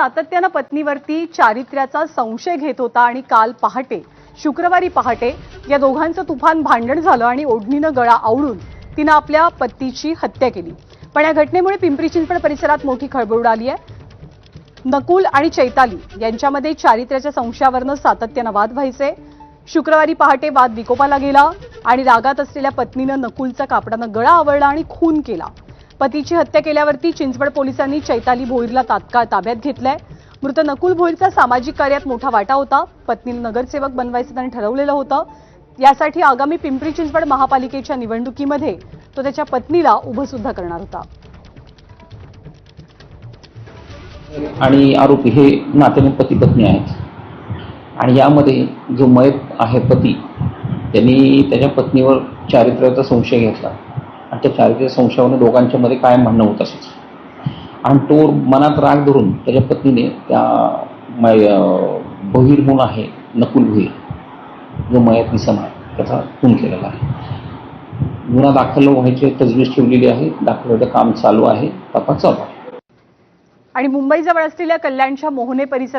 सातत्यानं पत्नीवरती चारित्र्याचा संशय घेत होता आणि काल पहाटे शुक्रवारी पहाटे या दोघांचं तुफान भांडण झालं आणि ओढणीनं गळा आवडून तिनं आपल्या पतीची हत्या केली. पण या घटनेमुळे पिंपरी चिंचवड परिसरात मोठी खळबळ उडाली आहे. नकुल आणि चैताली यांच्यामध्ये चारित्र्याच्या संशयावरनं सातत्यानं वाद व्हायचे. शुक्रवारी पहाटे वाद विकोपाला गेला आणि रागात असलेल्या पत्नीनं नकुलचा कापडानं गळा आवळला आणि खून केला. पतीची हत्या केल्यावरती चिंचवड पोलिसांनी चैताली भोईरला तात्काळ ताब्यात घेतलंय. मृत नकुल भोईरचा सामाजिक कार्यात मोठा वाटा होता. पत्नीला नगरसेवक बनवायचं त्यांनी ठरवलेलं होतं. यासाठी आगामी पिंपरी चिंचवड महापालिकेच्या निवडणुकीमध्ये तो त्याच्या पत्नीला उभं सुद्धा करणार होता. आणि आरोपी हे नात्याने पती पत्नी आहेत. आणि यामध्ये जो मयत आहे पती त्यांनी त्याच्या पत्नीवर चारित्र्याचा संशय घेतला. आणि त्या चारित्र्य संशयावरून दोघांच्या मध्ये कायम म्हणणं होत असत आणि तो मनात राग धरून त्याच्या पत्नीने त्या मय भोईर म्हणून आहे नकुल भोईर जो मयात निसम आहे त्याचा खून केलेला आहे. गुन्हा दाखल व्हायची तजवीज ठेवलेली आहे दाखल काम चालू आहे तपास चालू आहे. आणि मुंबईजवळ असलेल्या कल्याणच्या मोहने परिसरात